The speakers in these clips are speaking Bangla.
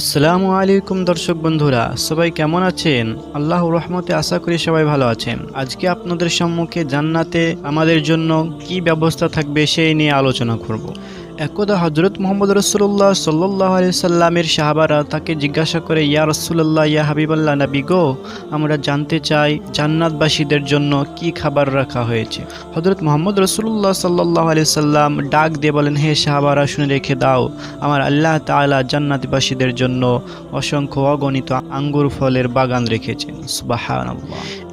আসসালামু আলাইকুম দর্শক বন্ধুরা, সবাই কেমন আছেন? আল্লাহ রহমতে আশা করি সবাই ভালো আছেন। আজকে আপনাদের সম্মুখে জান্নাতে আমাদের জন্য কি ব্যবস্থা থাকবে সেই নিয়ে আলোচনা করব। একদা হজরত মোহাম্মদ রসুল্লাহ সাল্লাহ সাল্লামের সাহাবারা তাকে জিজ্ঞাসা করে, ইয়া রসুল্লাহ ইয়া হাবিবাল্লাহ নবী গো, আমরা জানতে চাই জান্নাতবাসীদের জন্য কি খাবার রাখা হয়েছে? হজরত মোহাম্মদ রসুল্লাহ সাল্লাহ আলি সাল্লাম ডাক দিয়ে বলেন, হে সাহাবারা, শুনে রেখে দাও, আমার আল্লাহ তাআলা জান্নাতবাসীদের জন্য অসংখ্য অগণিত আঙ্গুর ফলের বাগান রেখেছেন।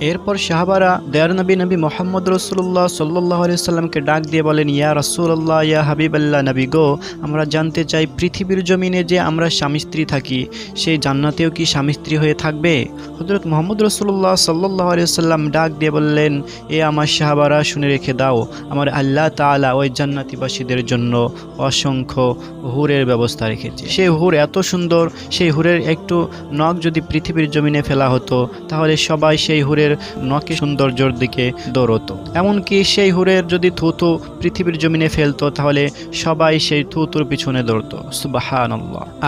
এরপর সাহাবারা দেয়ার নবী নবী মোহাম্মদ রসুল্লাহ সাল্লাহ আলি সাল্লামকে ডাক দিয়ে বলেন, ইয়া রসুল্লাহ ইয়া হাবিবাল্লাহ নবী গো, আমরা জানতে চাই পৃথিবীর জমিনে যে আমরা স্বামী স্ত্রী থাকি, সেই জান্নাতেও কি স্বামী স্ত্রী হয়ে থাকবে? হজরত মোহাম্মদ রসুল্লাহ সাল্লাহ সাল্লাম ডাক দিয়ে বললেন, এ আমার সাহাবারা, শুনে রেখে দাও, আমার আল্লাহ তাআলা ওই জান্নাতিবাসীদের জন্য অসংখ্য হুরের ব্যবস্থা রেখেছে। সেই হুর এত সুন্দর, সেই হুরের একটু নখ যদি পৃথিবীর জমিনে ফেলা হতো, তাহলে সবাই সেই হুরের নখে সৌন্দর্যর দিকে দৌড়তো। এমনকি সেই হুরের যদি থুতু পৃথিবীর জমিনে ফেলতো, তাহলে সবাই সেই থুতুর পিছনে দৌড়তো সুবাহান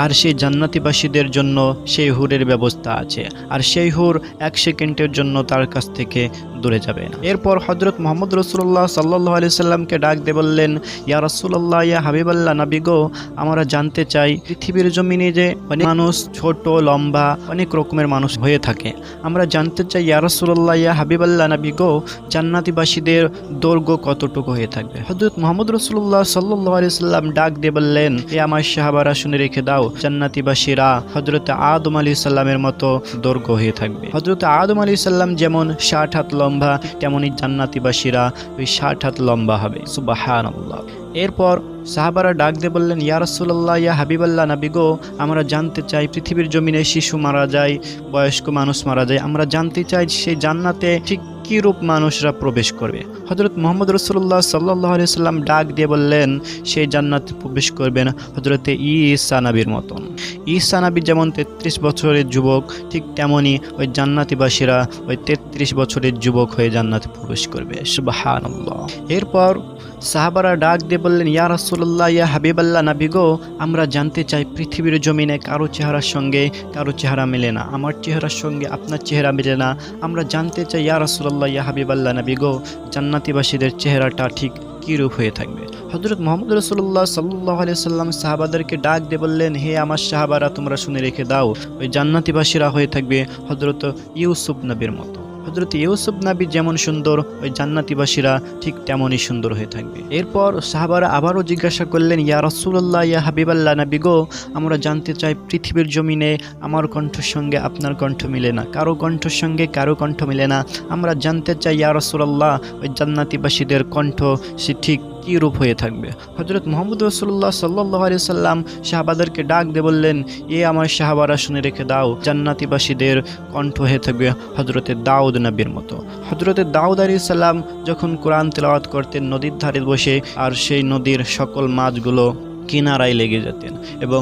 আর সেই জান্নাতিবাসীদের জন্য সেই হুরের ব্যবস্থা আছে। আর সেই হুর এক সেকেন্ডের জন্য তার কাছ থেকে দূরে যাবে না। এরপর হজরত মোহাম্মদ রসুল্লাহ সাল্লাহ আলি সাল্লামকে ডাক দিয়ে বললেন, ইয়া রসুল্লাহ ইয়া হাবিবাল্লাহ, নাবি গো, আমরা জানতে চাই পৃথিবীর জমিনে যে অনেক মানুষ ছোট, লম্বা, অনেক রকমের মানুষ হয়ে থাকে। আমরা জানতে চাই, ইয়া রসুল্লাহ ইয়া হাবিবাল্লাহ, নাবি গো, জান্নাতিবাসীদের দৈর্ঘ্য কতটুকু হয়ে থাকবে? হজরত মোহাম্মদ রসুল্লাহ সাল্লাহ আলি সাল্লাম ডাক দিয়ে বললেন এ আমার সাহাবারা, শুনে রেখে দাও জান্নাতিবাসীরা হজরত আদম আলী সাল্লামের মতো দৈর্ঘ্য হয়ে থাকবে। হজরত আদম আলী সাল্লাম যেমন ষাট হাত লম্বা তেমনই জান্নাতিবাসীরা ওই ষাট হাত লম্বা হবে। সুবাহান এরপর সাহাবারা ডাক দিয়ে বললেন, ইয়া রাসূলুল্লাহ, ইয়া হাবিবাল্লাহ, নাবি গো, আমরা জানতে চাই পৃথিবীর জমিনে শিশু মারা যায়, বয়স্ক মানুষ মারা যায়। আমরা জানতে চাই সেই জান্নাতে ঠিক কী রূপ মানুষরা প্রবেশ করবে? হজরত মোহাম্মদ রসুল্লাহ সাল্লাহ সাল্লাম ডাক দিয়ে বললেন সেই জান্নাত প্রবেশ করবেন হজরতে ইসানাবির মতন। ইসানাবির নাবি যেমন তেত্রিশ বছরের যুবক, ঠিক তেমনই ওই জান্নাতিবাসীরা ওই তেত্রিশ বছরের যুবক হয়ে জান্নাতে প্রবেশ করবে। সুবাহান এরপর সাহাবারা ডাক দিয়ে বললেন, ইয়া রাসুল্লাহ ইয়া হাবিবাল্লাহ, নাবি গো, আমরা জানতে চাই পৃথিবীর জমিনে কারও চেহারার সঙ্গে কারও চেহারা মেলে না। আমার চেহারার সঙ্গে আপনার চেহারা মেলে না। আমরা জানতে চাই, ইয়া রাসুল্লাহ ইয়া হাবিবাল্লাহ, নাবি গো, জান্নাতিবাসীদের চেহারাটা ঠিক কী রূপ হয়ে থাকবে? হজরত মোহাম্মদ রসুল্লাহ সাল্লাহ সাল্লাম সাহাবাদেরকে ডাক দিয়ে বললেন, হে আমার সাহাবারা, তোমরা শুনে রেখে দাও, ওই জান্নাতিবাসীরা হয়ে থাকবে হজরত ইউসুফ নবীর মতো। হজরত ইউসুফ নাবি যেমন সুন্দর, ওই জান্নাতিবাসীরা ঠিক তেমনই সুন্দর হয়ে থাকবে। এরপর সাহাবারা আবারও জিজ্ঞাসা করলেন, ইয়া রসুল্লাহ ইয়া হাবিবাল্লা নাবি গো, আমরা জানতে চাই পৃথিবীর জমিনে আমার কণ্ঠের সঙ্গে আপনার কণ্ঠ মিলে না, কারও কণ্ঠের সঙ্গে কারও কণ্ঠ মিলে না। আমরা জানতে চাই, ইয়া রসুল্লাহ ওই জান্নাতিবাসীদের কণ্ঠ সে ঠিক কী রূপ হয়ে থাকবে? হজরত মোহাম্মদ রসুল্লাহ সাল্লাহ আলি সাল্লাম শাহবাদেরকে ডাক দিয়ে বললেন, এ আমার শাহবারা শুনে রেখে দাও, জান্নাতিবাসীদের কণ্ঠ হয়ে থাকবে হজরতে দাউদ নবীর মতো। হজরতে দাউদ আলী সাল্লাম যখন কোরআন তেলাওয়াত করতেন, নদীর ধারে বসে আর সেই নদীর সকল মাছগুলো কিনারায় লেগে যেতেন এবং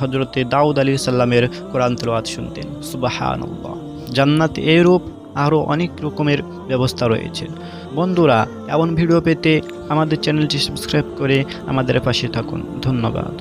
হজরতে দাউদ আলী সাল্লামের কোরআন তেলাওয়াত শুনতেন। সুবাহান জান্নাত এরূপ আরও অনেক রকমের ব্যবস্থা রয়েছে। বন্ধুরা, এমন ভিডিও পেতে আমাদের চ্যানেলটি সাবস্ক্রাইব করে আমাদের পাশে থাকুন। ধন্যবাদ।